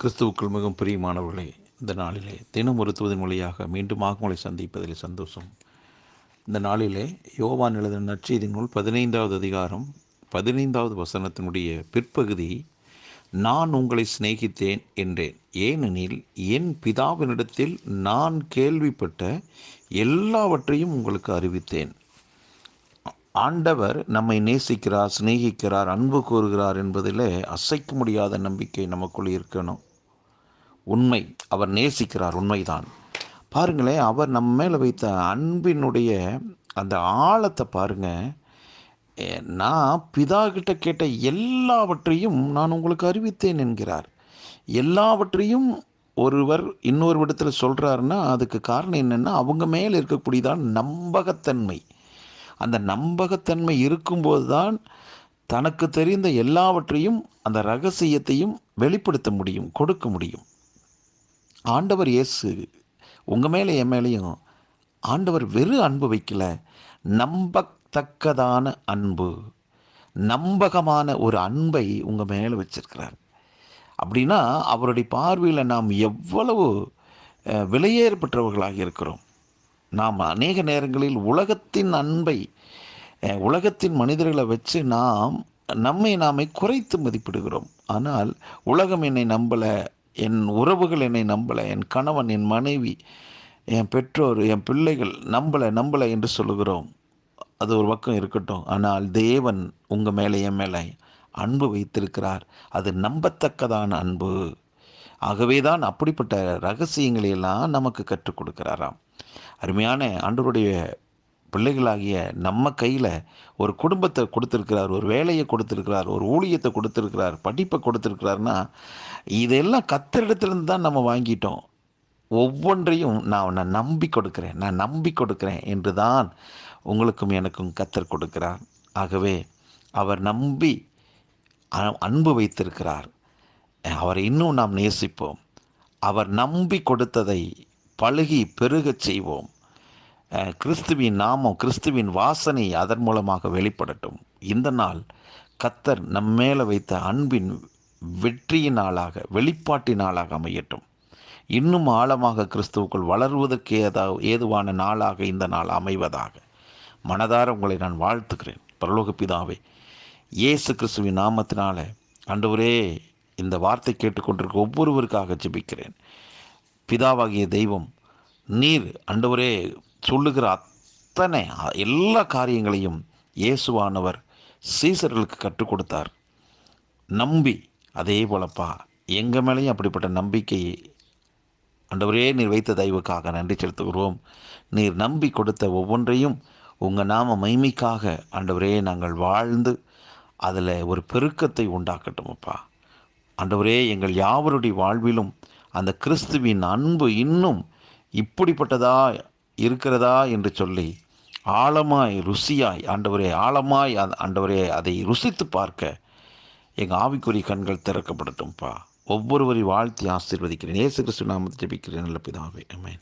கிறிஸ்துவுக்குள் மிகவும் பிரியமானவர்களே இந்த நாளிலே தினம் ஒருத்துவதன் வழியாக மீண்டும் உங்களை சந்திப்பதில் சந்தோஷம். இந்த நாளிலே யோவான் எழுதின நற்செய்தி நூல் பதினைந்தாவது அதிகாரம் பதினைந்தாவது வசனத்தினுடைய பிற்பகுதி நான் உங்களை சிநேகித்தேன் என்றேன். ஏனெனில் என் பிதாவினிடத்தில் நான் கேள்விப்பட்ட எல்லாவற்றையும் உங்களுக்கு அறிவித்தேன். ஆண்டவர் நம்மை நேசிக்கிறார் சிநேகிக்கிறார் அன்பு கூறுகிறார் என்பதில் அசைக்க முடியாத நம்பிக்கை நமக்குள் இருக்கணும். உண்மை. அவர் நேசிக்கிறார் உண்மைதான். பாருங்களேன் அவர் நம்ம மேலே வைத்த அன்பினுடைய அந்த ஆழத்தை பாருங்க. நான் பிதா கிட்ட கேட்ட எல்லாவற்றையும் நான் உங்களுக்கு அறிவித்தேன் என்கிறார். எல்லாவற்றையும் ஒருவர் இன்னொரு இடத்துல சொல்கிறாருன்னா அதுக்கு காரணம் என்னென்னா அவங்க மேலே இருக்கக்கூடியதான் நம்பகத்தன்மை. அந்த நம்பகத்தன்மை இருக்கும்போது தான் தனக்கு தெரிந்த எல்லாவற்றையும் அந்த ரகசியத்தையும் வெளிப்படுத்த முடியும் கொடுக்க முடியும். ஆண்டவர் இயேசு உங்கள் மேலே என் மேலேயும் ஆண்டவர் வெறும் அன்பு வைக்கல. நம்பத்தக்கதான அன்பு நம்பகமான ஒரு அன்பை உங்கள் மேலே வச்சிருக்கிறார். அப்படின்னா அவருடைய பார்வையில் நாம் எவ்வளவு விலையேற்பட்டவர்களாக இருக்கிறோம். நாம் அநேக நேரங்களில் உலகத்தின் அன்பை உலகத்தின் மனிதர்களை வச்சு நாம் நம்மை நாமை குறைத்து மதிப்பிடுகிறோம். ஆனால் உலகம் என்னை நம்பலை என் உறவுகள் என்னை நம்பலை என் கணவன் என் மனைவி என் பெற்றோர் என் பிள்ளைகள் நம்பலை நம்பலை என்று சொல்லுகிறோம். அது ஒரு பக்கம் இருக்கட்டும். ஆனால் தேவன் உங்கள் மேலே என் மேலே அன்பு வைத்திருக்கிறார். அது நம்பத்தக்கதான அன்பு. ஆகவே தான் அப்படிப்பட்ட ரகசியங்களை எல்லாம் நமக்கு கற்றுக் கொடுக்கிறாராம். அருமையான ஆண்டவருடைய பிள்ளைகளாகிய நம்ம கையில் ஒரு குடும்பத்தை கொடுத்துருக்கிறார் ஒரு வேலையை கொடுத்துருக்கிறார் ஒரு ஊழியத்தை கொடுத்துருக்கிறார் படிப்பை கொடுத்துருக்கிறாருன்னா இதெல்லாம் கத்தரிடத்துலேருந்து தான் நம்ம வாங்கிட்டோம். ஒவ்வொன்றையும் நான் நான் நம்பி கொடுக்குறேன் நான் நம்பி கொடுக்குறேன் என்று தான் உங்களுக்கும் எனக்கும் கத்தர் கொடுக்கிறார். ஆகவே அவர் நம்பி அன்பு வைத்திருக்கிறார். அவரை இன்னும் நாம் நேசிப்போம். அவர் நம்பி கொடுத்ததை பழுகி பெருகச் செய்வோம். கிறிஸ்துவின் நாமம் கிறிஸ்துவின் வாசனை அதன் மூலமாக வெளிப்படட்டும். இந்த நாள் கத்தர் நம் மேலே வைத்த அன்பின் வெற்றியின் நாளாக வெளிப்பாட்டின் நாளாக அமையட்டும். இன்னும் ஆழமாக கிறிஸ்துவுக்குள் வளர்வதற்கு ஏதா ஏதுவான நாளாக இந்த நாள் அமைவதாக மனதார உங்களை நான் வாழ்த்துக்கிறேன் பரலோக பிதாவே இயேசு கிறிஸ்துவின் நாமத்தினால அன்றுவரே இந்த வார்த்தை கேட்டுக்கொண்டிருக்க ஒவ்வொருவருக்காக ஜெபிக்கிறேன். பிதாவாகிய தெய்வம் நீர் அண்டவரே சொல்லுகிற அத்தனை எல்லா காரியங்களையும் இயேசுவானவர் சீசர்களுக்கு கற்றுக் கொடுத்தார். நம்பி அதே போலப்பா எங்கள் மேலேயும் அப்படிப்பட்ட நம்பிக்கையை அண்டவரே நீர் வைத்த தயவுக்காக நன்றி செலுத்துகிறோம். நீர் நம்பி கொடுத்த ஒவ்வொன்றையும் உங்கள் நாம மைமைக்காக ஆண்டவரே நாங்கள் வாழ்ந்து அதில் ஒரு பெருக்கத்தை உண்டாக்கட்டும் அப்பா ஆண்டவரே எங்கள் யாவருடைய வாழ்விலும் அந்த கிறிஸ்துவின் அன்பு இன்னும் இப்படிப்பட்டதாக இருக்கிறதா என்று சொல்லி ஆழமாய் ருசியாய் ஆண்டவரே ஆழமாய் ஆண்டவரே அதை ருசித்து பார்க்க எங்கள் ஆவிக்குறி கண்கள் திறக்கப்படட்டும்ப்பா ஒவ்வொருவரை வாழ்த்தி ஆசீர்வதிக்கிறேன். ஏசு கிறிஸ்து நாமத்தை ஜபிக்கிறேன். நல்ல பிதாவே. அமேன்